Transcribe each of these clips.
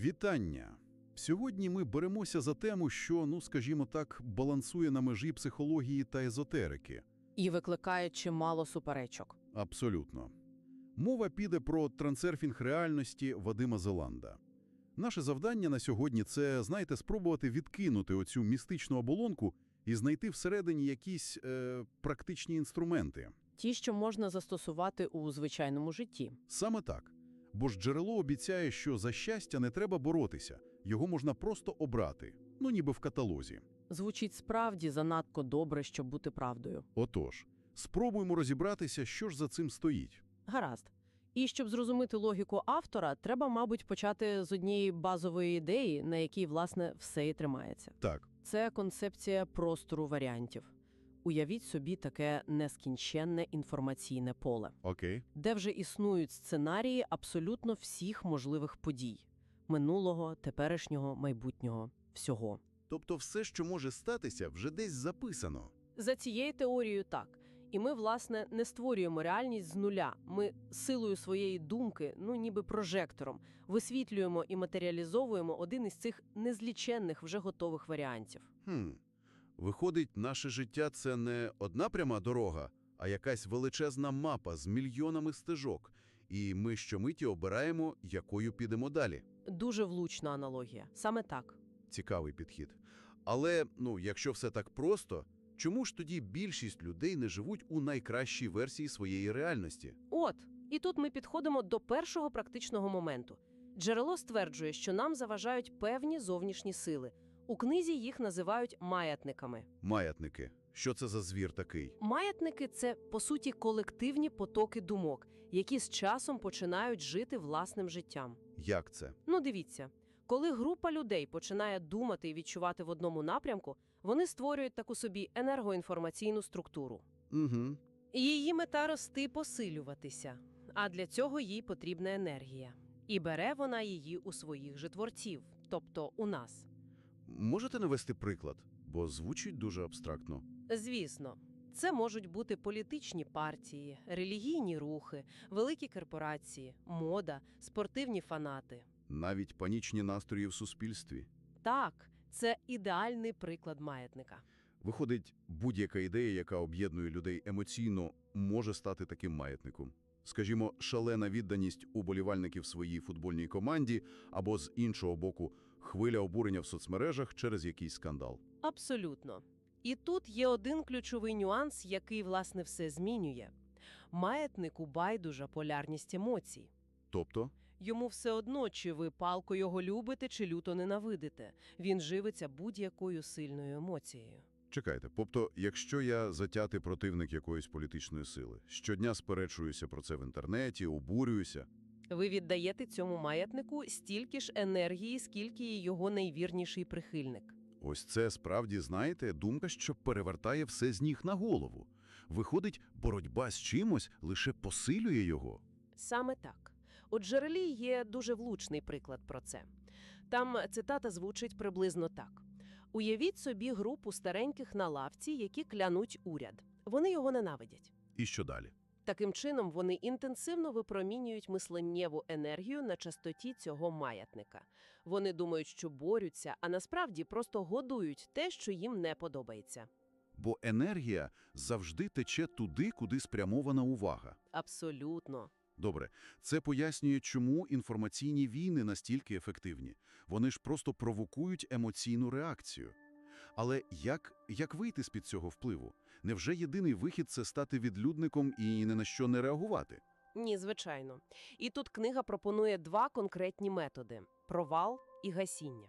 Вітання! Сьогодні ми беремося за тему, що, ну скажімо так, балансує на межі психології та езотерики. І викликає чимало суперечок. Абсолютно. Мова піде про трансерфінг реальності Вадима Зеланда. Наше завдання на сьогодні – це, знаєте, спробувати відкинути оцю містичну оболонку і знайти всередині якісь е, практичні інструменти. Ті, що можна застосувати у звичайному житті. Саме так. Бо ж джерело обіцяє, що за щастя не треба боротися, його можна просто обрати, ну ніби в каталозі. Звучить справді занадто добре, щоб бути правдою. Отож, спробуємо розібратися, що ж за цим стоїть. Гаразд. І щоб зрозуміти логіку автора, треба, мабуть, почати з однієї базової ідеї, на якій, власне, все і тримається. Так, Це концепція простору варіантів. Уявіть собі таке нескінченне інформаційне поле, окей. де вже існують сценарії абсолютно всіх можливих подій – минулого, теперішнього, майбутнього, всього. Тобто все, що може статися, вже десь записано. За цією теорією так. І ми, власне, не створюємо реальність з нуля. Ми силою своєї думки, ну ніби прожектором, висвітлюємо і матеріалізовуємо один із цих незліченних вже готових варіантів. Хм. Виходить, наше життя – це не одна пряма дорога, а якась величезна мапа з мільйонами стежок. І ми щомиті обираємо, якою підемо далі. Дуже влучна аналогія. Саме так. Цікавий підхід. Але, ну, якщо все так просто, чому ж тоді більшість людей не живуть у найкращій версії своєї реальності? От, і тут ми підходимо до першого практичного моменту. Джерело стверджує, що нам заважають певні зовнішні сили. У книзі їх називають маятниками. Маятники. Що це за звір такий? Маятники це, по суті, колективні потоки думок, які з часом починають жити власним життям. Як це? Ну, дивіться, коли група людей починає думати і відчувати в одному напрямку, вони створюють таку собі енергоінформаційну структуру. Угу. Її мета рости посилюватися, а для цього їй потрібна енергія. І бере вона її у своїх же творців, тобто у нас. Можете навести приклад? Бо звучить дуже абстрактно. Звісно, це можуть бути політичні партії, релігійні рухи, великі корпорації, мода, спортивні фанати. Навіть панічні настрої в суспільстві. Так, це ідеальний приклад маятника. Виходить, будь-яка ідея, яка об'єднує людей емоційно, може стати таким маятником. Скажімо, шалена відданість уболівальників своїй футбольній команді або, з іншого боку, хвиля обурення в соцмережах через якийсь скандал. Абсолютно. І тут є один ключовий нюанс, який, власне, все змінює. Маятнику байдужа полярність емоцій. Тобто, Йому все одно, чи ви палко його любите, чи люто ненавидите. Він живиться будь-якою сильною емоцією. чекайте, тобто, якщо я затятий противник якоїсь політичної сили, щодня сперечуюся про це в інтернеті, обурююся, Ви віддаєте цьому маятнику стільки ж енергії, скільки і його найвірніший прихильник. Ось це справді, знаєте, думка, що перевертає все з ніг на голову. Виходить, боротьба з чимось лише посилює його. Саме так. У джерелі є дуже влучний приклад про це. Там цитата звучить приблизно так: Уявіть собі групу стареньких на лавці, які клянуть уряд. Вони його ненавидять. І що далі? Таким чином, вони інтенсивно випромінюють мисленнєву енергію на частоті цього маятника. Вони думають, що борються, а насправді просто годують те, що їм не подобається. Бо енергія завжди тече туди, куди спрямована увага. Абсолютно. Добре, це пояснює, чому інформаційні війни настільки ефективні. Вони ж просто провокують емоційну реакцію. Але як, як вийти з-під цього впливу? Невже єдиний вихід – це стати відлюдником і ні на що не реагувати? Ні, звичайно. І тут книга пропонує два конкретні методи: провал і гасіння.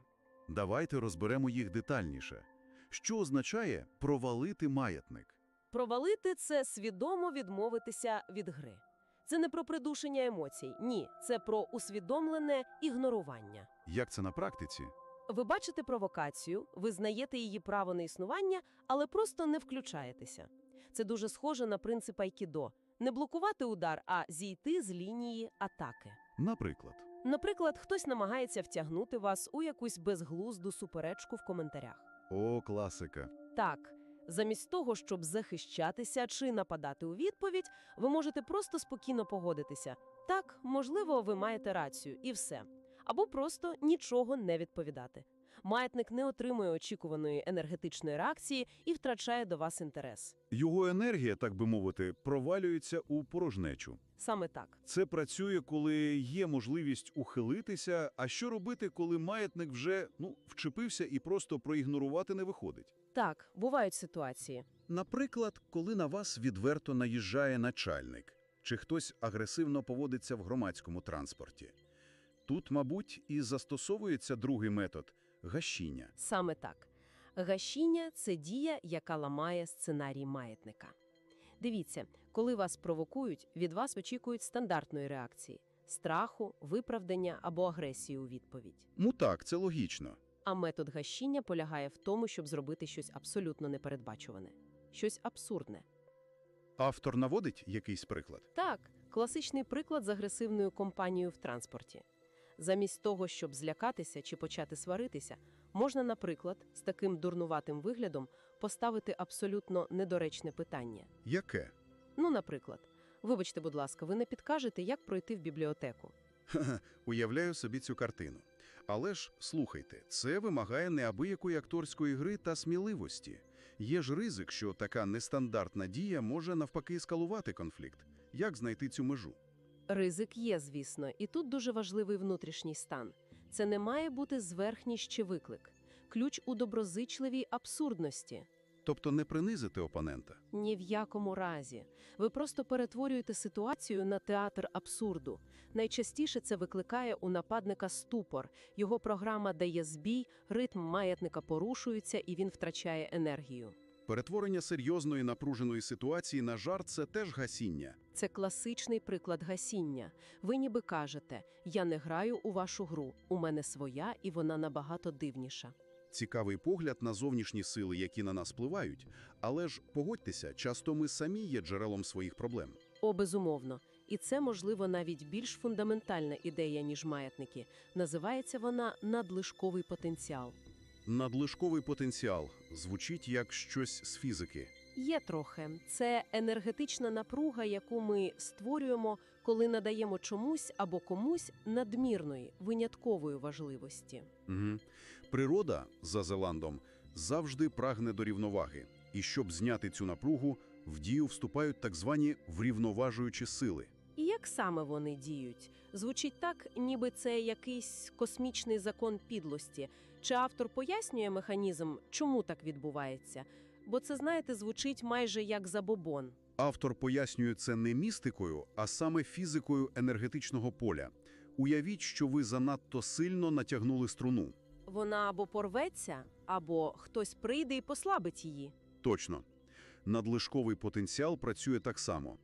Давайте розберемо їх детальніше. Що означає «провалити маятник»? Провалити це свідомо відмовитися від гри. Це не про придушення емоцій, ні, це про усвідомлене ігнорування. Як це на практиці? Ви бачите провокацію, визнаєте її право на існування, але просто не включаєтеся. Це дуже схоже на принцип айкідо – не блокувати удар, а зійти з лінії атаки. Наприклад. Наприклад, хтось намагається втягнути вас у якусь безглузду суперечку в коментарях. О, класика. Так, замість того, щоб захищатися чи нападати у відповідь, ви можете просто спокійно погодитися. Так, можливо, ви маєте рацію, і все. Або просто нічого не відповідати. Маятник не отримує очікуваної енергетичної реакції і втрачає до вас інтерес. Його енергія, так би мовити, провалюється у порожнечу. Саме так. Це працює, коли є можливість ухилитися, а що робити, коли маятник вже ну, вчепився і просто проігнорувати не виходить? Так, бувають ситуації. Наприклад, коли на вас відверто наїжджає начальник, чи хтось агресивно поводиться в громадському транспорті. Тут, мабуть, і застосовується другий метод – гащіння. Саме так. Гащіння – це дія, яка ламає сценарій маятника. Дивіться, коли вас провокують, від вас очікують стандартної реакції – страху, виправдання або агресії у відповідь. Ну так, це логічно. А метод гащіння полягає в тому, щоб зробити щось абсолютно непередбачуване. Щось абсурдне. Автор наводить якийсь приклад? Так, класичний приклад з агресивною компанією в транспорті. Замість того, щоб злякатися чи почати сваритися, можна, наприклад, з таким дурнуватим виглядом поставити абсолютно недоречне питання. Яке? Ну, наприклад, вибачте, будь ласка, ви не підкажете, як пройти в бібліотеку? Ха-ха, уявляю собі цю картину. Але ж, слухайте, це вимагає неабиякої акторської гри та сміливості. Є ж ризик, що така нестандартна дія може навпаки ескалувати конфлікт. Як знайти цю межу? Ризик є, звісно, і тут дуже важливий внутрішній стан. Це не має бути зверхність чи виклик. Ключ у доброзичливій абсурдності. Тобто не принизити опонента. Ні в якому разі. Ви просто перетворюєте ситуацію на театр абсурду. Найчастіше це викликає у нападника ступор. Його програма дає збій, ритм маятника порушується і він втрачає енергію. Перетворення серйозної напруженої ситуації на жарт – це теж гасіння. Це класичний приклад гасіння. Ви ніби кажете: я не граю у вашу гру, у мене своя, і вона набагато дивніша. Цікавий погляд на зовнішні сили, які на нас впливають. Але ж, погодьтеся, часто ми самі є джерелом своїх проблем. О, безумовно. І це, можливо, навіть більш фундаментальна ідея, ніж маятники. Називається вона надлишковий потенціал. Надлишковий потенціал звучить як щось з фізики. Є трохи. Це енергетична напруга, яку ми створюємо, коли надаємо чомусь або комусь надмірної, виняткової важливості. Угу. Природа, за Зеландом, завжди прагне до рівноваги. І щоб зняти цю напругу, в дію вступають так звані врівноважуючі сили. І як саме вони діють? Звучить так, ніби це якийсь космічний закон підлості. Чи автор пояснює механізм, чому так відбувається? Бо це, знаєте, звучить майже як забобон. Автор пояснює це не містикою, а саме фізикою енергетичного поля. Уявіть, що ви занадто сильно натягнули струну. Вона або порветься, або хтось прийде і послабить її. Точно. Надлишковий потенціал працює так само.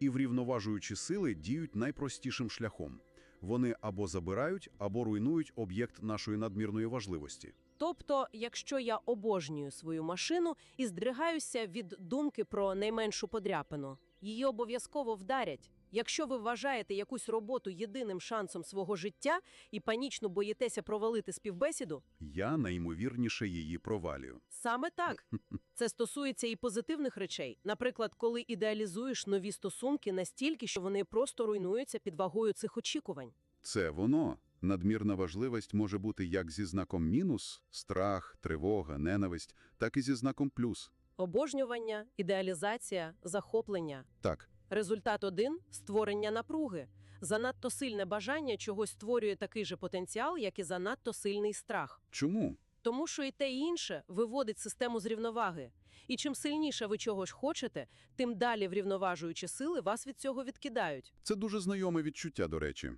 І врівноважуючі сили діють найпростішим шляхом. Вони або забирають, або руйнують об'єкт нашої надмірної важливості. Тобто, якщо я обожнюю свою машину і здригаюся від думки про найменшу подряпину, її обов'язково вдарять. Якщо ви вважаєте якусь роботу єдиним шансом свого життя і панічно боїтеся провалити співбесіду, Я найімовірніше її провалюю. саме так. Це стосується і позитивних речей. Наприклад, коли ідеалізуєш нові стосунки настільки, що вони просто руйнуються під вагою цих очікувань. Це воно. Надмірна важливість може бути як зі знаком мінус – страх, тривога, ненависть, так і зі знаком плюс. Обожнювання, ідеалізація, захоплення. Так, Результат один – створення напруги. Занадто сильне бажання чогось створює такий же потенціал, як і занадто сильний страх. чому? Тому що і те, і інше виводить систему з рівноваги. І чим сильніше ви чогось хочете, тим далі врівноважуючі сили вас від цього відкидають. Це дуже знайоме відчуття, до речі.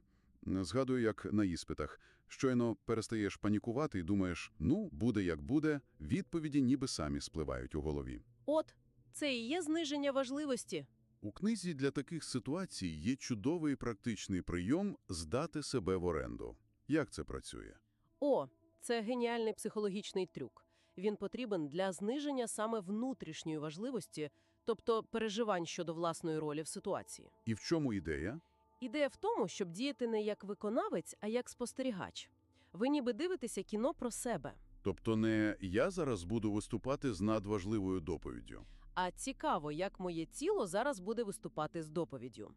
Згадую, як на іспитах. Щойно перестаєш панікувати і думаєш, ну, буде як буде, відповіді ніби самі спливають у голові. От, це і є зниження важливості. У книзі для таких ситуацій є чудовий практичний прийом здати себе в оренду. Як це працює? О, це геніальний психологічний трюк. Він потрібен для зниження саме внутрішньої важливості, тобто переживань щодо власної ролі в ситуації. І в чому ідея? Ідея в тому, щоб діяти не як виконавець, а як спостерігач. Ви ніби дивитеся кіно про себе, Тобто не «я зараз буду виступати з надважливою доповіддю». А цікаво, як моє тіло зараз буде виступати з доповіддю.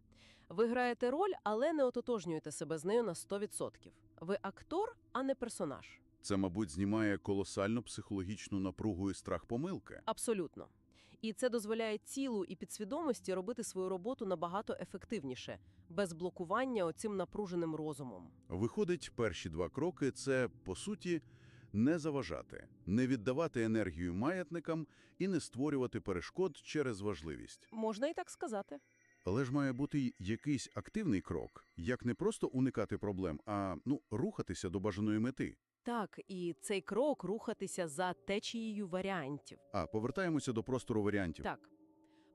Ви граєте роль, але не ототожнюєте себе з нею на 100%. Ви актор, а не персонаж. Це, мабуть, знімає колосальну психологічну напругу і страх помилки. Абсолютно. І це дозволяє тілу і підсвідомості робити свою роботу набагато ефективніше, без блокування оцим напруженим розумом. Виходить, перші два кроки – це, по суті, не заважати, не віддавати енергію маятникам і не створювати перешкод через важливість. Можна і так сказати. Але ж має бути якийсь активний крок, як не просто уникати проблем, а ну, рухатися до бажаної мети. Так, і цей крок рухатися за течією варіантів. А, повертаємося до простору варіантів. Так.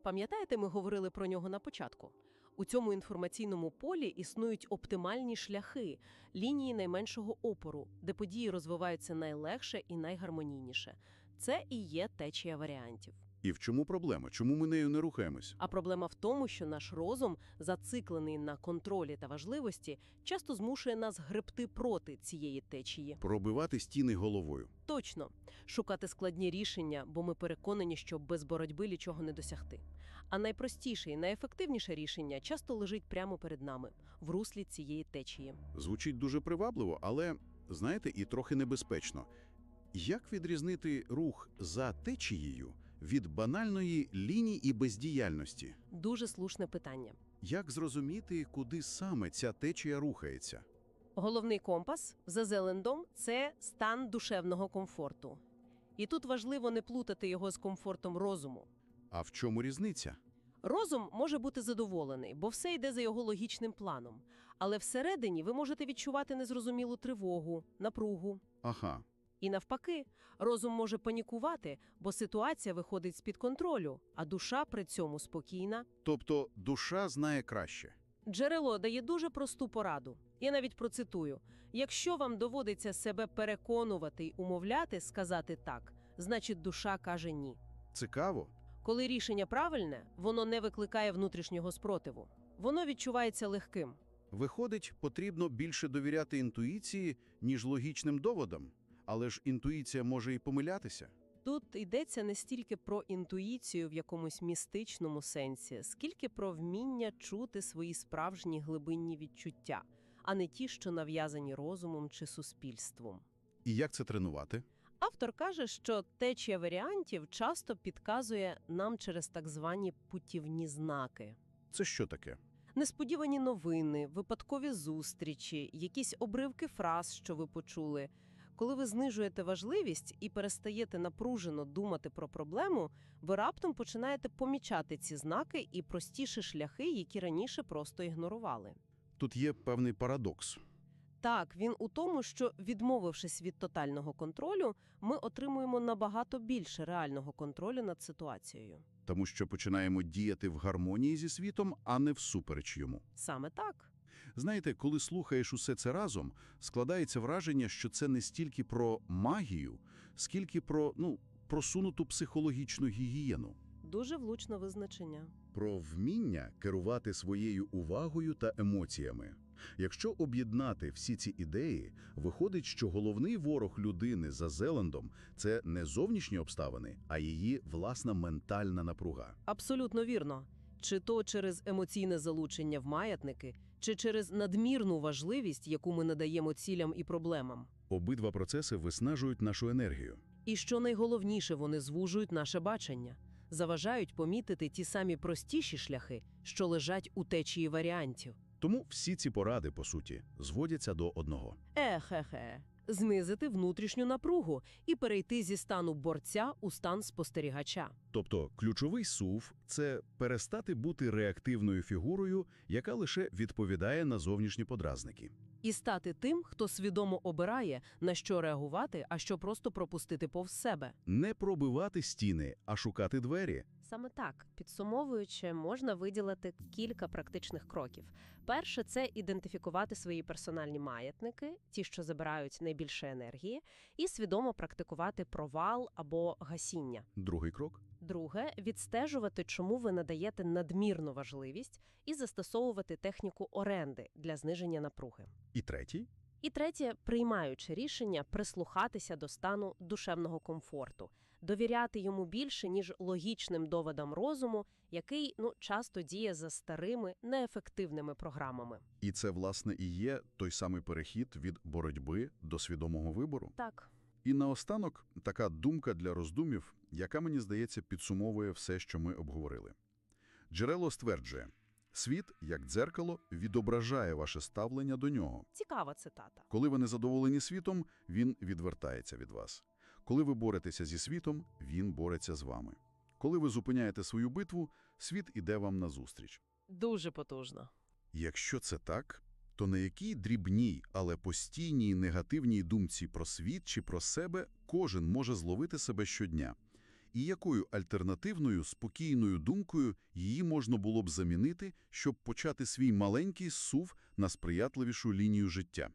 Пам'ятаєте, ми говорили про нього на початку? У цьому інформаційному полі існують оптимальні шляхи, лінії найменшого опору, де події розвиваються найлегше і найгармонійніше. Це і є течія варіантів. І в чому проблема? Чому ми нею не рухаємось? А проблема в тому, що наш розум, зациклений на контролі та важливості, часто змушує нас гребти проти цієї течії. Пробивати стіни головою. Точно шукати складні рішення, бо ми переконані, що без боротьби нічого не досягти. А найпростіше і найефективніше рішення часто лежить прямо перед нами, в руслі цієї течії. Звучить дуже привабливо, але, знаєте, і трохи небезпечно. Як відрізнити рух за течією від банальної лінії і бездіяльності? Дуже слушне питання. Як зрозуміти, куди саме ця течія рухається? Головний компас за Зелендом – це стан душевного комфорту. І тут важливо не плутати його з комфортом розуму. А в чому різниця? Розум може бути задоволений, бо все йде за його логічним планом. Але всередині ви можете відчувати незрозумілу тривогу, напругу. Ага, І навпаки, розум може панікувати, бо ситуація виходить з-під контролю, а душа при цьому спокійна. тобто душа знає краще. Джерело дає дуже просту пораду. Я навіть процитую: якщо вам доводиться себе переконувати й умовляти, сказати так, значить душа каже ні. Цікаво. Коли рішення правильне, воно не викликає внутрішнього спротиву. Воно відчувається легким. Виходить, потрібно більше довіряти інтуїції, ніж логічним доводам. Але ж інтуїція може і помилятися. Тут йдеться не стільки про інтуїцію в якомусь містичному сенсі, скільки про вміння чути свої справжні глибинні відчуття, а не ті, що нав'язані розумом чи суспільством. І як це тренувати? Автор каже, що течія варіантів часто підказує нам через так звані путівні знаки. Це що таке? Несподівані новини, випадкові зустрічі, якісь обривки фраз, що ви почули. Коли ви знижуєте важливість і перестаєте напружено думати про проблему, ви раптом починаєте помічати ці знаки і простіші шляхи, які раніше просто ігнорували. Тут є певний парадокс. Так, він у тому, що, відмовившись від тотального контролю, ми отримуємо набагато більше реального контролю над ситуацією. Тому що починаємо діяти в гармонії зі світом, а не всупереч йому. Саме так. Знаєте, коли слухаєш усе це разом, складається враження, що це не стільки про магію, скільки про ну, просунуту психологічну гігієну. Дуже влучне визначення. Про вміння керувати своєю увагою та емоціями. Якщо об'єднати всі ці ідеї, виходить, що головний ворог людини за Зеландом – це не зовнішні обставини, а її власна ментальна напруга. Абсолютно вірно. Чи то через емоційне залучення в маятники, чи через надмірну важливість, яку ми надаємо цілям і проблемам. Обидва процеси виснажують нашу енергію. І що найголовніше, вони звужують наше бачення, заважають помітити ті самі простіші шляхи, що лежать у течії варіантів. Тому всі ці поради, по суті, зводяться до одного. Ехе-хе. Знизити внутрішню напругу і перейти зі стану борця у стан спостерігача. Тобто ключовий сув – це перестати бути реактивною фігурою, яка лише відповідає на зовнішні подразники. І стати тим, хто свідомо обирає, на що реагувати, а що просто пропустити повз себе. Не пробивати стіни, а шукати двері. Саме так, підсумовуючи, можна виділити кілька практичних кроків. Перше це ідентифікувати свої персональні маятники, ті, що забирають найбільше енергії, і свідомо практикувати провал або гасіння. Другий крок Друге відстежувати, чому ви надаєте надмірну важливість, і застосовувати техніку оренди для зниження напруги. і третій І третє, приймаючи рішення, прислухатися до стану душевного комфорту, довіряти йому більше, ніж логічним доводам розуму, який ну, часто діє за старими, неефективними програмами. І це, власне, і є той самий перехід від боротьби до свідомого вибору. Так. І наостанок така думка для роздумів, яка, мені здається, підсумовує все, що ми обговорили. Джерело стверджує, світ, як дзеркало, відображає ваше ставлення до нього. Цікава цитата. Коли ви незадоволені світом, він відвертається від вас. Коли ви боретеся зі світом, він бореться з вами. Коли ви зупиняєте свою битву, світ іде вам назустріч. Дуже потужно. Якщо це так, то на якій дрібній, але постійній негативній думці про світ чи про себе кожен може зловити себе щодня? І якою альтернативною, спокійною думкою її можна було б замінити, щоб почати свій маленький сув на сприятливішу лінію життя?